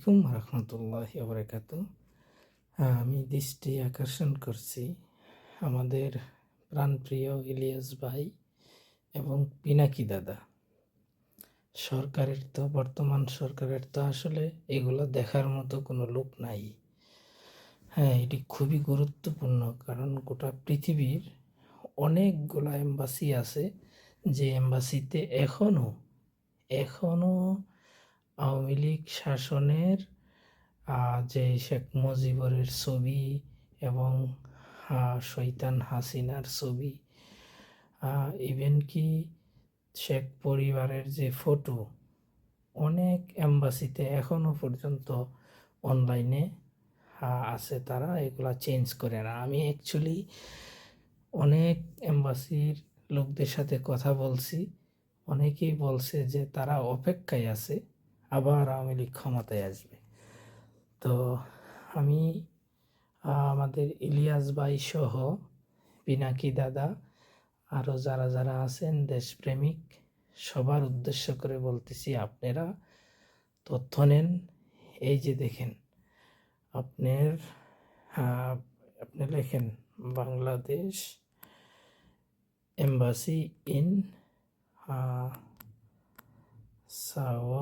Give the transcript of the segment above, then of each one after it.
আলাইকুম রহমতুল্লাহ বরকাত আমি দৃষ্টি আকর্ষণ করছি আমাদের প্রাণপ্রিয় ইলিয়াস ভাই এবং পিনাকি দাদা। সরকারের তো, বর্তমান সরকারের তো আসলে এগুলো দেখার মতো কোনো লোক নাই। হ্যাঁ এটি খুবই গুরুত্বপূর্ণ কারণ গোটা পৃথিবীর অনেকগুলো এম্বাসি আছে যে এম্বাসিতে এখনও এখনও আওয়ামী লীগ শাসনের যে শেখ মুজিবরের ছবি এবং শৈতান হাসিনার ছবি ইভেন কি শেখ পরিবারের যে ফটো অনেক এম্বাসিতে এখনও পর্যন্ত অনলাইনে আছে তারা, এগুলা চেঞ্জ করে না। আমি অ্যাকচুয়ালি অনেক এম্বাসির লোকদের সাথে কথা বলছি, অনেকেই বলছে যে তারা অপেক্ষায় আছে। আবার আওয়ামী লীগ ক্ষমতায় আসবে। তো আমি আমাদের ইলিয়াস ভাই সহ পিনাকি দাদা আরও যারা যারা আছেন, দেশপ্রেমিক, সবার উদ্দেশ্য করে বলতেছি আপনারা তথ্য নেন। এই যে দেখেন, আপনার আপনি লেখেন, Bangladesh embassy in South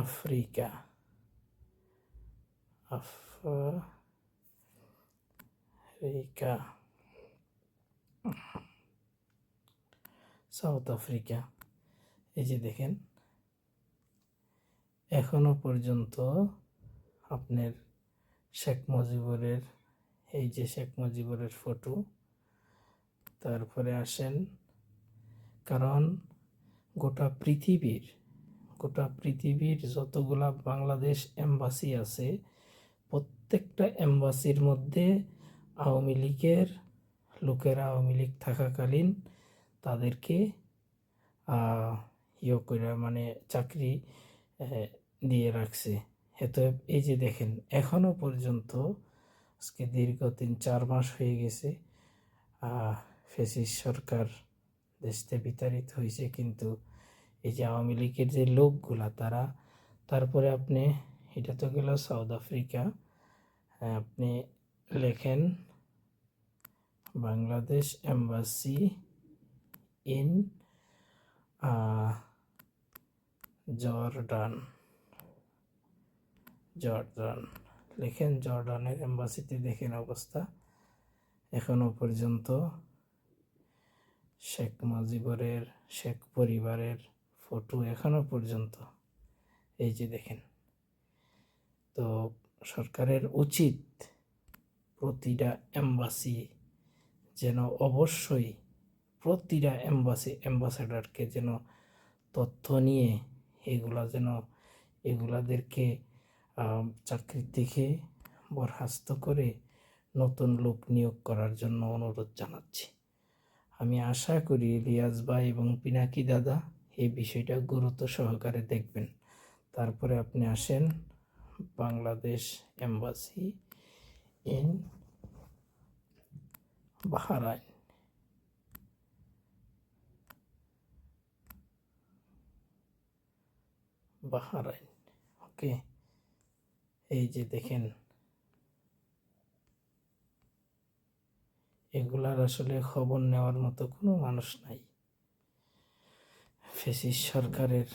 Africa Africa South Africa এই যে দেখেন, এখনও পর্যন্ত আপনার শেখ মুজিবুরের, এই যে শেখ মুজিবুরের ফটো। তারপরে আসেন, কারণ গোটা পৃথিবীর গোটা পৃথিবীর যতগুলা বাংলাদেশ এম্বাসি আছে, প্রত্যেকটা এম্বাসির মধ্যে আওয়ামী লীগের লোকেরা আওয়ামী লীগ থাকাকালীন তাদেরকে ইয়ে করে মানে চাকরি দিয়ে রাখছে। এত, এই যে দেখেন এখনও পর্যন্ত আজকে দীর্ঘ তিন, চার মাস হয়ে গেছে ফেসিস সরকার দেশতে বিতাড়িত হয়েছে, কিন্তু এই যে আওয়ামী লীগের যে লোকগুলা তারা তারপরে আপনি এটা তো গেল সাউথ আফ্রিকা হ্যাঁ, আপনি লেখেন Bangladesh embassy in Jordan Jordan লেখেন জর্ডানের এম্বাসিতে দেখেন অবস্থা এখনও পর্যন্ত শেখ মুজিবরের শেখ পরিবারের ফটো এখনও পর্যন্ত। এই যে দেখেন। তো সরকারের উচিত প্রতিটা এম্বাসি যেন অবশ্যই প্রতিটা এম্বাসি অ্যাম্বাসেডারকে যেন তথ্য নিয়ে এগুলা যেন, এগুলাদেরকে চাকরি থেকে বরখাস্ত করে নতুন লোক নিয়োগ করার জন্য অনুরোধ জানাচ্ছি। আমি আশা করি রিয়াজ ভাই এবং পিনাকি দাদা এই বিষয়টা গুরুত্ব সহকারে দেখবেন। তারপরে আপনি আসেন Bangladesh embassy in Bahrain. Bahrain, okay. এই যে দেখেন। এগুলার আসলে খবর নেওয়ার মতো কোনো মানুষ নাই। ফেসিস সরকারের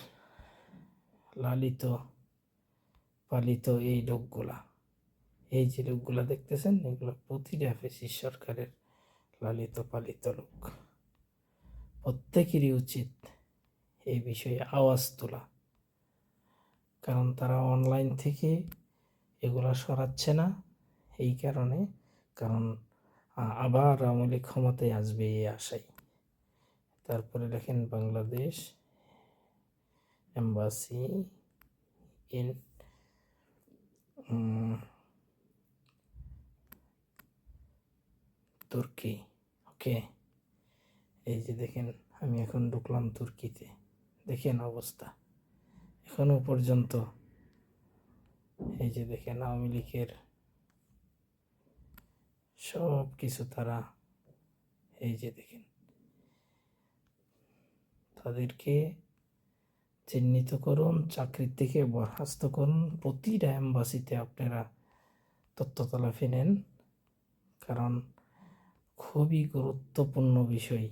লালিত, পালিত এই লোকগুলা। এই যে লোকগুলা দেখতেছেন, এগুলো প্রতিটা ফেসিস সরকারের লালিত, পালিত লোক। প্রত্যেকেরই উচিত এই বিষয়ে আওয়াজ তোলা। কারণ তারা অনলাইন থেকে এগুলা সরাচ্ছে না এই কারণে, কারণ আবার আওয়ামী লীগ ক্ষমতায় আসবে এই আশাই তারপরে লেখেন বাংলাদেশ, এম্বাসি ইন তুর্কি, ওকে। এই যে দেখেন, আমি এখন ঢুকলাম তুর্কিতে। দেখেন অবস্থা। এখনও পর্যন্ত এই যে দেখেন, আওয়ামী লীগের সব কিছু তারা এই যে দেখেন তাদেরকে চিহ্নিত করুন, চাকরির থেকে বরখাস্ত করুন। প্রতিটা অ্যাম্বাসিতে আপনারা তথ্য তলাফি নেন, কারণ খুবই গুরুত্বপূর্ণ বিষয়।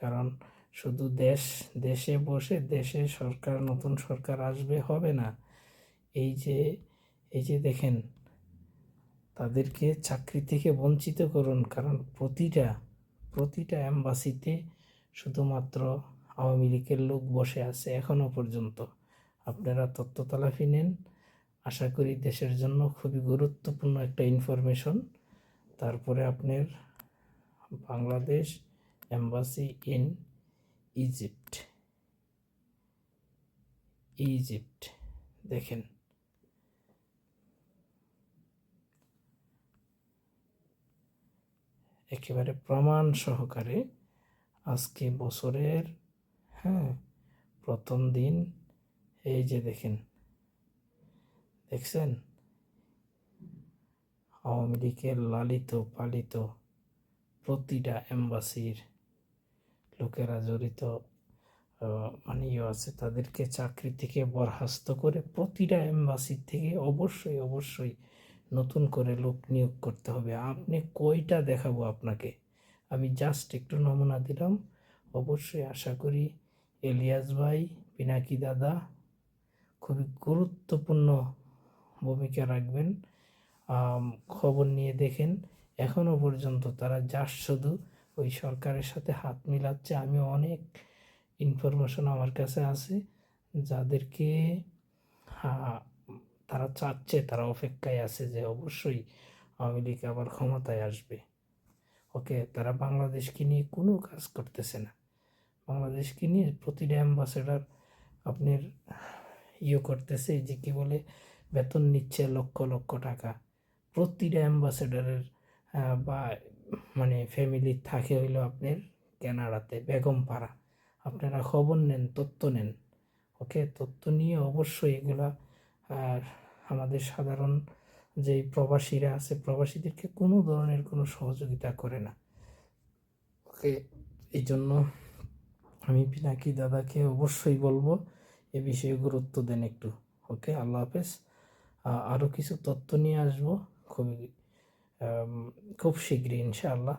কারণ শুধু দেশ, দেশে বসে দেশে সরকার, নতুন সরকার আসবে, হবে না। এই যে এই যে দেখেন, তাদেরকে চাকরি থেকে বঞ্চিত করুন, কারণ প্রতিটা প্রতিটা অ্যাম্বাসিতে শুধুমাত্র আওয়ামী লীগের লোক বসে আছে এখনও পর্যন্ত। আপনারা তথ্য তালাফি নেন। আশা করি দেশের জন্য খুবই গুরুত্বপূর্ণ একটা ইনফরমেশন। তারপরে আপনার Bangladesh embassy in Egypt. Egypt, দেখেন। একেবারে প্রমাণ সহকারে আজকে বছরের হ্যাঁ প্রথম দিন, এই যে দেখেন, দেখছেন? আওয়ামী লীগের লালিত, পালিত প্রতিটা এম্বাসির লোকেরা জড়িত মানে আছে, তাদেরকে চাকরি থেকে বরখাস্ত করে প্রতিটা এম্বাসি থেকে অবশ্যই অবশ্যই নতুন করে লোক নিয়োগ করতে হবে। আপনি কয়টা দেখাবো আপনাকে? আমি জাস্ট একটু নমুনা দিলাম। অবশ্যই আশা করি এলিয়াস ভাই, পিনাকি দাদা খুবই গুরুত্বপূর্ণ ভূমিকা রাখবেন। খবর নিয়ে দেখেন এখনও পর্যন্ত তারা যার শুধু ওই সরকারের সাথে হাত মিলাচ্ছে, আমি অনেক ইনফরমেশন আমার কাছে আছে, যাদেরকে তারা চাচ্ছে, তারা অপেক্ষায় আছে যে অবশ্যই আওয়ামী লীগ আবার ক্ষমতায় আসবে। ওকে, তারা বাংলাদেশকে নিয়ে কোনো কাজ করতেছে না। বাংলাদেশকে নিয়ে প্রতিটা অ্যাম্বাসেডার আপনার ইয়ে করতেছে যে কি বলে, বেতন নিচ্ছে লক্ষ লক্ষ টাকা। প্রতিটা অ্যাম্বাসেডারের বা মানে ফ্যামিলি থাকে হইল আপনার কেনাডাতে বেগমপাড়া আপনারা খবর নেন, তথ্য নেন, ওকে? তথ্য নিয়ে অবশ্যই এগুলা, আর আমাদের সাধারণ যেই প্রবাসীরা আছে, প্রবাসীদেরকে কোনো ধরনের কোনো সহযোগিতা করে না। ওকে এই জন্য আমি পিনাকি দাদাকে অবশ্যই বলব এ বিষয়ে গুরুত্ব দেন একটু। ওকে, আল্লাহ হাফেজ। আরও কিছু তথ্য নিয়ে আসব খুবই খুব শীঘ্রই ইনশাআল্লাহ।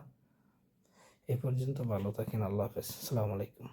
এ পর্যন্ত ভালো থাকেন, আল্লাহ হাফেজ। আসসালামু আলাইকুম।